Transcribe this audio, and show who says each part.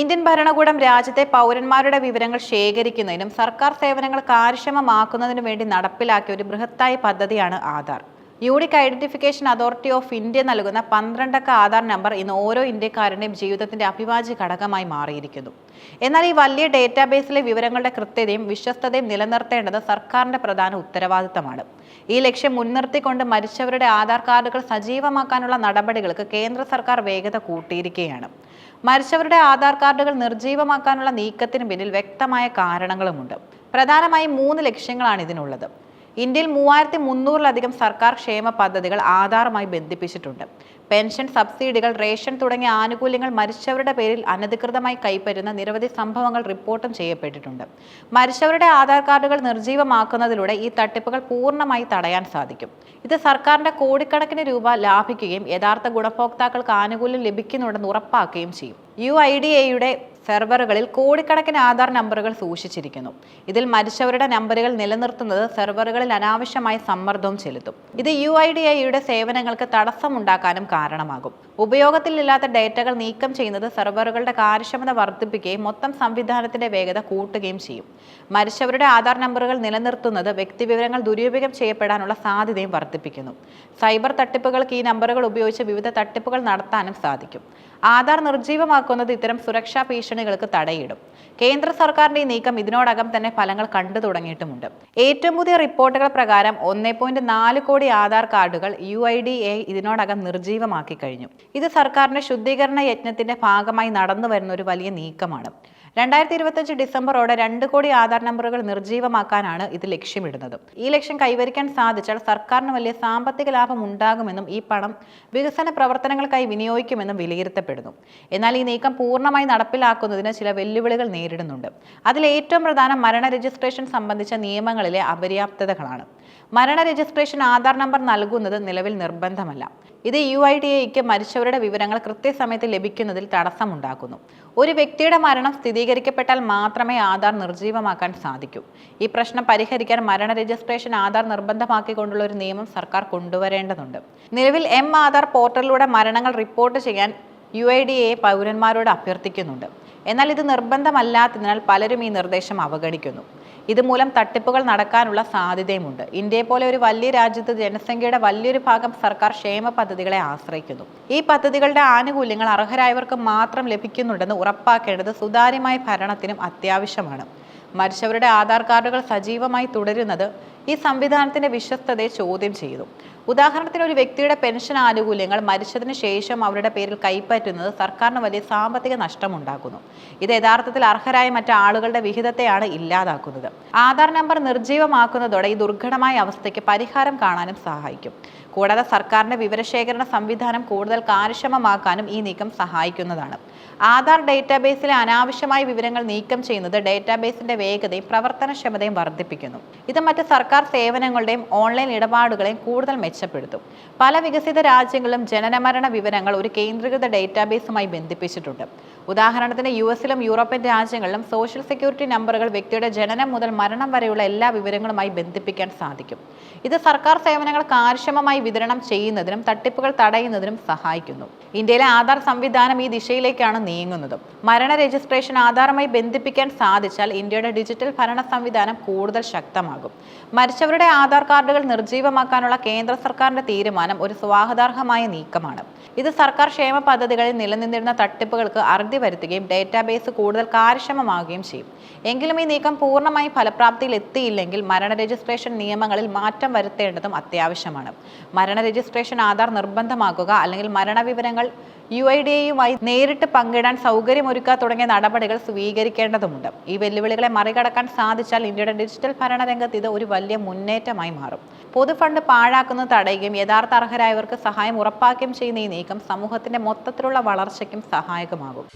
Speaker 1: Indian ഭരണകൂടം രാജ്യത്തെ പൗരന്മാരുടെ വിവരങ്ങൾ ശേഖരിക്കുന്നതിനും സർക്കാർ സേവനങ്ങൾ കാര്യക്ഷമമാക്കുന്നതിനും വേണ്ടി നടപ്പിലാക്കിയ ഒരു ബൃഹത്തായ പദ്ധതിയാണ് Aadhaar. Unique identification authority of India നൽകുന്ന പന്ത്രണ്ടക്ക ആധാർ നമ്പർ ഇന്ന് ഓരോ ഇന്ത്യക്കാരന്റെയും ജീവിതത്തിന്റെ അഭിവാജ്യ ഘടകമായി മാറിയിരിക്കുന്നു. എന്നാൽ ഈ വലിയ ഡേറ്റാബേസിലെ വിവരങ്ങളുടെ കൃത്യതയും വിശ്വസ്തതയും നിലനിർത്തേണ്ടത് സർക്കാരിന്റെ പ്രധാന ഉത്തരവാദിത്തമാണ്. ഈ ലക്ഷ്യം മുൻനിർത്തിക്കൊണ്ട് മരിച്ചവരുടെ ആധാർ കാർഡുകൾ സജീവമാക്കാനുള്ള നടപടികൾക്ക് കേന്ദ്ര സർക്കാർ വേഗത കൂട്ടിയിരിക്കുകയാണ്. മരിച്ചവരുടെ ആധാർ കാർഡുകൾ നിർജീവമാക്കാനുള്ള നീക്കത്തിന് പിന്നിൽ വ്യക്തമായ കാരണങ്ങളുമുണ്ട്. പ്രധാനമായും മൂന്ന് ലക്ഷ്യങ്ങളാണ് ഇതിനുള്ളത്. ഇന്ത്യയിൽ മൂവായിരത്തി മുന്നൂറിലധികം സർക്കാർ ക്ഷേമ പദ്ധതികൾ ആധാറുമായി ബന്ധിപ്പിച്ചിട്ടുണ്ട്. പെൻഷൻ സബ്സിഡികൾ റേഷൻ തുടങ്ങിയ ആനുകൂല്യങ്ങൾ മരിച്ചവരുടെ പേരിൽ അനധികൃതമായി കൈപ്പറ്റുന്ന നിരവധി സംഭവങ്ങൾ റിപ്പോർട്ടും ചെയ്യപ്പെട്ടിട്ടുണ്ട്. മരിച്ചവരുടെ ആധാർ കാർഡുകൾ നിർജീവമാക്കുന്നതിലൂടെ ഈ തട്ടിപ്പുകൾ പൂർണമായി തടയാൻ സാധിക്കും. ഇത് സർക്കാരിന്റെ കോടിക്കണക്കിന് രൂപ ലാഭിക്കുകയും യഥാർത്ഥ ഗുണഭോക്താക്കൾക്ക് ആനുകൂല്യം ലഭിക്കുന്നുണ്ടെന്ന് ഉറപ്പാക്കുകയും ചെയ്യും. യു ഐ ഡി എയുടെ സെർവറുകളിൽ കോടിക്കണക്കിന് ആധാർ നമ്പറുകൾ സൂക്ഷിച്ചിരിക്കുന്നു. ഇതിൽ മരിച്ചവരുടെ നമ്പറുകൾ നിലനിർത്തുന്നത് സെർവറുകളിൽ അനാവശ്യമായ സമ്മർദ്ദവും ചെലുത്തും. ഇത് യു ഐ ഡി ഐയുടെ സേവനങ്ങൾക്ക് തടസ്സമുണ്ടാക്കാനും കാരണമാകും. ഉപയോഗത്തിലില്ലാത്ത ഡേറ്റകൾ നീക്കം ചെയ്യുന്നത് സെർവറുകളുടെ കാര്യക്ഷമത വർദ്ധിപ്പിക്കുകയും മൊത്തം സംവിധാനത്തിന്റെ വേഗത കൂട്ടുകയും ചെയ്യും. മരിച്ചവരുടെ ആധാർ നമ്പറുകൾ നിലനിർത്തുന്നത് വ്യക്തിവിവരങ്ങൾ ദുരുപയോഗം ചെയ്യപ്പെടാനുള്ള സാധ്യതയും വർദ്ധിപ്പിക്കുന്നു. സൈബർ തട്ടിപ്പുകൾക്ക് ഈ നമ്പറുകൾ ഉപയോഗിച്ച് വിവിധ തട്ടിപ്പുകൾ നടത്താനും സാധിക്കും. ആധാർ നിർജീവമാക്കുന്നത് ഇത്തരം സുരക്ഷാ ഭീഷണികൾക്ക് തടയിടും. കേന്ദ്ര സർക്കാരിന്റെ ഈ നീക്കം ഇതിനോടകം തന്നെ ഫലങ്ങൾ കണ്ടു തുടങ്ങിയിട്ടുമുണ്ട്. ഏറ്റവും പുതിയ റിപ്പോർട്ടുകൾ പ്രകാരം ഒന്നേ പോയിന്റ് നാല് കോടി ആധാർ കാർഡുകൾ യു ഐ ഡി എ ഇതിനോടകം നിർജീവമാക്കി കഴിഞ്ഞു. ഇത് സർക്കാരിന്റെ ശുദ്ധീകരണ യജ്ഞത്തിന്റെ ഭാഗമായി നടന്നു വരുന്ന ഒരു വലിയ നീക്കമാണ്. രണ്ടായിരത്തി ഇരുപത്തഞ്ച് ഡിസംബറോടെ രണ്ട് കോടി ആധാർ നമ്പറുകൾ നിർജീവമാക്കാനാണ് ഇത് ലക്ഷ്യമിടുന്നത്. ഈ ലക്ഷ്യം കൈവരിക്കാൻ സാധിച്ചാൽ സർക്കാരിന് വലിയ സാമ്പത്തിക ലാഭം ഉണ്ടാകുമെന്നും ഈ പണം വികസന പ്രവർത്തനങ്ങൾക്കായി വിനിയോഗിക്കുമെന്നും വിലയിരുത്തപ്പെടുന്നു. എന്നാൽ ഈ നീക്കം പൂർണമായി നടപ്പിലാക്കുന്നതിന് ചില വെല്ലുവിളികൾ നേരിടുന്നുണ്ട്. അതിൽ ഏറ്റവും പ്രധാനം മരണ രജിസ്ട്രേഷൻ സംബന്ധിച്ച നിയമങ്ങളിലെ അപര്യാപ്തതകളാണ്. മരണ രജിസ്ട്രേഷൻ ആധാർ നമ്പർ നൽകുന്നത് നിലവിൽ നിർബന്ധമല്ല. ഇത് യു ഐ ഡി എക്ക് മരിച്ചവരുടെ വിവരങ്ങൾ കൃത്യസമയത്ത് ലഭിക്കുന്നതിൽ തടസ്സമുണ്ടാക്കുന്നു. ഒരു വ്യക്തിയുടെ മരണം സ്ഥിരീകരിക്കപ്പെട്ടാൽ മാത്രമേ ആധാർ നിർജീവമാക്കാൻ സാധിക്കൂ. ഈ പ്രശ്നം പരിഹരിക്കാൻ മരണ രജിസ്ട്രേഷൻ ആധാർ നിർബന്ധമാക്കിക്കൊണ്ടുള്ള ഒരു നിയമം സർക്കാർ കൊണ്ടുവരേണ്ടതുണ്ട്. നിലവിൽ എം ആധാർ പോർട്ടലിലൂടെ മരണങ്ങൾ റിപ്പോർട്ട് ചെയ്യാൻ യു ഐ ഡി എ പൗരന്മാരോട് അഭ്യർത്ഥിക്കുന്നുണ്ട്. എന്നാൽ ഇത് നിർബന്ധമല്ലാത്തതിനാൽ പലരും ഈ നിർദ്ദേശം അവഗണിക്കുന്നു. ഇതുമൂലം തട്ടിപ്പുകൾ നടക്കാനുള്ള സാധ്യതയുമുണ്ട്. ഇന്ത്യയെ പോലെ ഒരു വലിയ രാജ്യത്ത് ജനസംഖ്യയുടെ വലിയൊരു ഭാഗം സർക്കാർ ക്ഷേമ പദ്ധതികളെ ആശ്രയിക്കുന്നു. ഈ പദ്ധതികളുടെ ആനുകൂല്യങ്ങൾ അർഹരായവർക്ക് മാത്രം ലഭിക്കുന്നുണ്ടെന്ന് ഉറപ്പാക്കേണ്ടത് സുതാര്യമായ ഭരണത്തിനും അത്യാവശ്യമാണ്. മരിച്ചവരുടെ ആധാർ കാർഡുകൾ സജീവമായി തുടരുന്നത് ഈ സംവിധാനത്തിന്റെ വിശ്വസ്തതയെ ചോദ്യം ചെയ്തു. ഉദാഹരണത്തിന് ഒരു വ്യക്തിയുടെ പെൻഷൻ ആനുകൂല്യങ്ങൾ മരിച്ചതിന് ശേഷം അവരുടെ പേരിൽ കൈപ്പറ്റുന്നത് സർക്കാരിന് വലിയ സാമ്പത്തിക നഷ്ടമുണ്ടാക്കുന്നു. ഇത് യഥാർത്ഥത്തിൽ അർഹരായ മറ്റു ആളുകളുടെ വിഹിതത്തെയാണ് ഇല്ലാതാക്കുന്നത്. ആധാർ നമ്പർ നിർജീവമാക്കുന്നതോടെ ഈ ദുർഘടമായ അവസ്ഥയ്ക്ക് പരിഹാരം കാണാനും സഹായിക്കും. കൂടാതെ സർക്കാരിന്റെ വിവരശേഖരണ സംവിധാനം കൂടുതൽ കാര്യക്ഷമമാക്കാനും ഈ നീക്കം സഹായിക്കുന്നതാണ്. ആധാർ ഡേറ്റാബേസിലെ അനാവശ്യമായ വിവരങ്ങൾ നീക്കം ചെയ്യുന്നത് ഡേറ്റാബേസിന്റെ വേഗതയും പ്രവർത്തനക്ഷമതയും വർദ്ധിപ്പിക്കുന്നു. ഇത് മറ്റ് സർക്കാർ സേവനങ്ങളുടെയും ഓൺലൈൻ ഇടപാടുകളെയും കൂടുതൽ മെച്ചപ്പെടുത്തും. പല വികസിത രാജ്യങ്ങളും ജനനമരണ വിവരങ്ങൾ ഒരു കേന്ദ്രീകൃത ഡേറ്റാബേസുമായി ബന്ധിപ്പിച്ചിട്ടുണ്ട്. ഉദാഹരണത്തിന് യു എസിലും യൂറോപ്യൻ രാജ്യങ്ങളിലും സോഷ്യൽ സെക്യൂരിറ്റി നമ്പറുകൾ വ്യക്തിയുടെ ജനനം മുതൽ മരണം വരെയുള്ള എല്ലാ വിവരങ്ങളുമായി ബന്ധിപ്പിക്കാൻ സാധിക്കും. ഇത് സർക്കാർ സേവനങ്ങൾ കാര്യക്ഷമമായി വിതരണം ചെയ്യുന്നതിനും തട്ടിപ്പുകൾ തടയുന്നതിനും സഹായിക്കുന്നു. ഇന്ത്യയിലെ ആധാർ സംവിധാനം ഈ ദിശയിലേക്കാണ് നീങ്ങുന്നത്. മരണ രജിസ്ട്രേഷൻ ആധാറുമായി ബന്ധിപ്പിക്കാൻ സാധിച്ചാൽ ഇന്ത്യയുടെ ഡിജിറ്റൽ ഭരണ സംവിധാനം കൂടുതൽ ശക്തമാകും. മരിച്ചവരുടെ ആധാർ കാർഡുകൾ നിർജീവമാക്കാനുള്ള കേന്ദ്ര സർക്കാരിന്റെ തീരുമാനം ഒരു സ്വാഗതാർഹമായ നീക്കമാണ്. ഇത് സർക്കാർ ക്ഷേമ പദ്ധതികളിൽ നിലനിന്നിരുന്ന തട്ടിപ്പുകൾക്ക് അറുതി വരുത്തുകയും ഡേറ്റാബേസ് കൂടുതൽ കാര്യക്ഷമമാവുകയും ചെയ്യും. എങ്കിലും ഈ നീക്കം പൂർണമായി ഫലപ്രാപ്തിയിൽ എത്തിയില്ലെങ്കിൽ മരണ രജിസ്ട്രേഷൻ നിയമങ്ങളിൽ മാറ്റം വരുത്തേണ്ടതും അത്യാവശ്യമാണ്. മരണ രജിസ്ട്രേഷൻ ആധാർ നിർബന്ധമാക്കുക അല്ലെങ്കിൽ മരണവിവരങ്ങൾ യു ഐ ഡി എയുമായി നേരിട്ട് പങ്കിടാൻ സൗകര്യമൊരുക്കുക തുടങ്ങിയ നടപടികൾ സ്വീകരിക്കേണ്ടതുണ്ട് ഈ വെല്ലുവിളികളെ മറികടക്കാൻ സാധിച്ചാൽ ഇന്ത്യയുടെ ഡിജിറ്റൽ ഭരണരംഗത്ത് ഇത് ഒരു വലിയ മുന്നേറ്റമായി മാറും. പൊതുഫണ്ട് പാഴാക്കുന്നത് തടയുകയും യഥാർത്ഥ അർഹരായവർക്ക് സഹായം ഉറപ്പാക്കുകയും ചെയ്യുന്ന ഈ നീക്കം സമൂഹത്തിന്റെ മൊത്തത്തിലുള്ള വളർച്ചയ്ക്കും സഹായകമാകും.